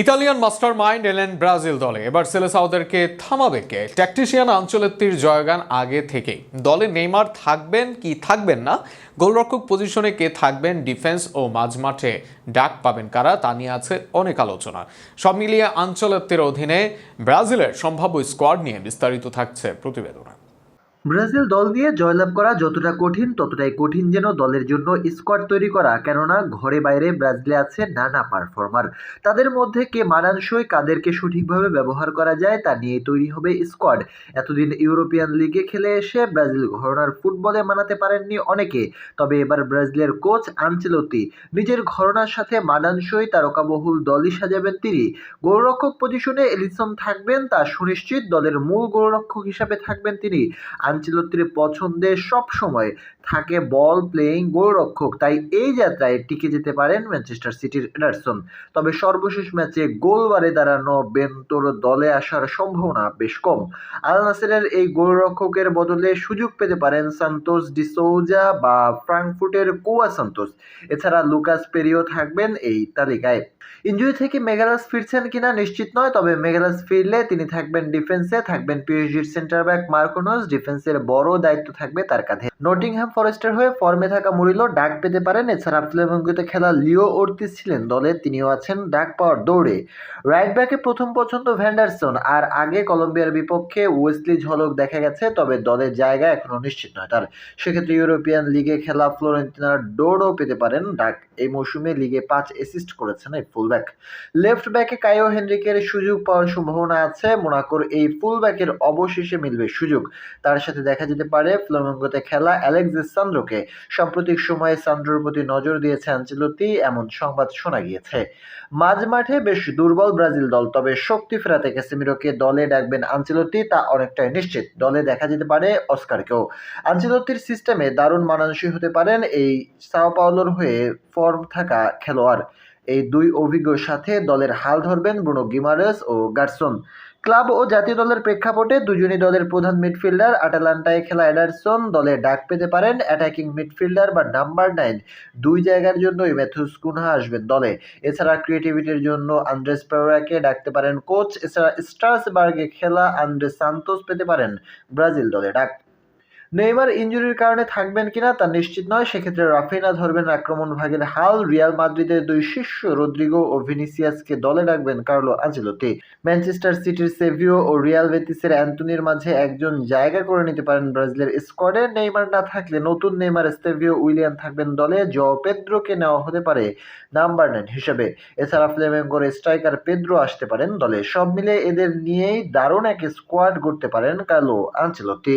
Italian master mind এলেন Brazil দলে। এবার সেলেসাওদেরকে থামাবে কে? ট্যাকটিশিয়ান আঞ্চলেত্তির জয়গান আগে থেকেই। দলে নেইমার থাকবেন কি থাকবেন না? গোলরক্ষক পজিশনে কে থাকবেন? ডিফেন্স ও মাঝমাঠে ডাক পাবেন কারা? তা নিয়ে আছে অনেক আলোচনা। সব মিলিয়ে আঞ্চলেত্তির অধীনে ব্রাজিলের সম্ভাব্য স্কোয়াড নিয়ে বিস্তারিত থাকছে প্রতিবেদনে। ব্রাজিল দল দিয়ে জয়লাভ করা যতটা কঠিন, ততটাই কঠিন যেন দলের জন্য স্কোয়াড তৈরি করা। কেননা, ঘরে বাইরে ব্রাজিলে আছে নানা পারফর্মার। তাদের মধ্যে কে মানানসই, কাদেরকে সঠিকভাবে ব্যবহার করা যায়, তা নিয়ে তৈরি হবে স্কোয়াড। এতদিন ইউরোপিয়ান লিগে খেলে এসে ব্রাজিল ঘরনার ফুটবলে মানাতে পারেননি অনেকে। তবে এবার ব্রাজিলের কোচ আনচেলতি নিজের ঘরনার সাথে মানানসই তারকাবহুল দলই সাজাবেন তিনি। গোলরক্ষক পজিশনে এলিসন থাকবেন, তা সুনিশ্চিত দলের মূল গোলরক্ষক হিসাবে থাকবেন তিনি। আনচেলত্তির পছন্দে সব সময় থাকে বল প্লেয়িং গোলরক্ষক। তাই এই যাত্রায় টিকে যেতে পারেন ম্যানচেস্টার সিটির এডারসন তবে সর্বশেষ ম্যাচে গোলবারে দাঁড়ানো বেন্তোর দলে আসার সম্ভাবনা বেশ কম। আল নাসেরের এই গোলরক্ষকের বদলে সুযোগ পেতে পারেন সান্তোস ডিসৌজা বা ফ্রাঙ্কফুটের কোয়া সান্তোস এছাড়া লুকাস পেরিও থাকবেন এই তালিকায়। ইঞ্জুরি থেকে মেগালাস ফিরছেন কিনা নিশ্চিত নয়, তবে মেগালাস ফিরলে তিনি থাকবেন ডিফেন্সে, থাকবেন পিএসজির সেন্টার ব্যাক মার্কোনোস, ডিফেন্সের বড় দায়িত্ব থাকবে তার কাঁধে। নটিংহ্যাম ফরেস্টের হয়ে ফর্মে থাকা মুরিলো ডাক পেতে পারেন, এছাড়া ফ্লেমেঙ্গোতে খেলা লিও ওর্তিস ছিলেন দলে, তিনিও আছেন ডাক পাওয়ার দৌড়ে। রাইট ব্যাকে প্রথম পছন্দ ভ্যান্ডারসন, আর আগে কলম্বিয়ার বিপক্ষে ওয়েসলি ঝলক দেখা গেছে, তবে দলের জায়গা এখনও নিশ্চিত নয়। তার সেক্ষেত্রে ইউরোপিয়ান লিগে খেলা ফ্লোরেন্টিনার ডোরও পেতে পারেন, ডাক এই মৌসুমে লিগে পাঁচ অ্যাসিস্ট করেছেন এই ফুলব্যাক লেফট ব্যাকে কায়ো হেনরিকের সুযোগ পাওয়ার সম্ভাবনা আছে। মোনাকোর এই ফুলব্যাকের অবশেষে মিলবে সুযোগ। তার সাথে দেখা যেতে পারে ফ্লামেঙ্গোতে খেলা অ্যালেক্সিস সান্দ্রোকে সাম্প্রতিক সময়ে সান্দ্রোর প্রতি নজর দিয়েছে আঞ্চলতি এমন সংবাদ শোনা গিয়েছে। মাঝ মাঠে বেশ দুর্বল ব্রাজিল দল, তবে শক্তি ফেরাতে ক্যাসেমিরোকে দলে ডাকবেন আঞ্চলতি তা অনেকটাই নিশ্চিত। দলে দেখা যেতে পারে অস্কারকেও আঞ্চলতির সিস্টেমে দারুণ মানানসই হতে পারেন এই সাও পাওলোর হয়ে ফর্ম থাকা খেলোয়াড়। এই দুই অভিজ্ঞর সাথে দলের হাল ধরবেন ব্রুনো গিমারেস ও গার্সন। ক্লাব ও জাতীয় দলের প্রেক্ষাপটে দুজনই দলের প্রধান মিডফিল্ডার। আটালান্টায় খেলা এডারসন দলে ডাক পেতে পারেন অ্যাটাকিং মিডফিল্ডার বা নাম্বার নাইন। দুই জায়গার জন্যই ম্যাথুস কুনহা আসবেন দলে। এছাড়া ক্রিয়েটিভিটির জন্য আন্দ্রেস পেরাকে ডাকতে পারেন কোচ। এছাড়া স্ট্রাসবার্গে খেলা আন্দ্রে সান্তোস পেতে পারেন ব্রাজিল দলে ডাক। নেইমার ইঞ্জুরির কারণে থাকবেন কিনা তা নিশ্চিত নয়। সেক্ষেত্রে রাফিনা ধরবেন আক্রমণ ভাগের হাল। রিয়াল মাদ্রিদের দুই শীর্ষ রদ্রিগো ও ভিনিসিয়াসকে দলে রাখবেন কার্লো আঞ্চেলোতি ম্যানচেস্টার সিটির সেভিও ও রিয়াল বেতিসের অ্যান্টনির মাঝে একজন জায়গা করে নিতে পারেন ব্রাজিলের স্কোয়াডে। নেইমার না থাকলে নতুন নেইমার স্টেভিও উইলিয়ান থাকবেন দলে। জ পেদ্রোকে নেওয়া হতে পারে নাম্বার নাইন হিসেবে। এছাড়া ফ্লেমেঙ্গোর স্ট্রাইকার পেদ্রো আসতে পারেন দলে। সব মিলে এদের নিয়েই দারুণ এক স্কোয়াড গড়তে পারেন কার্লো আঞ্চেলোতি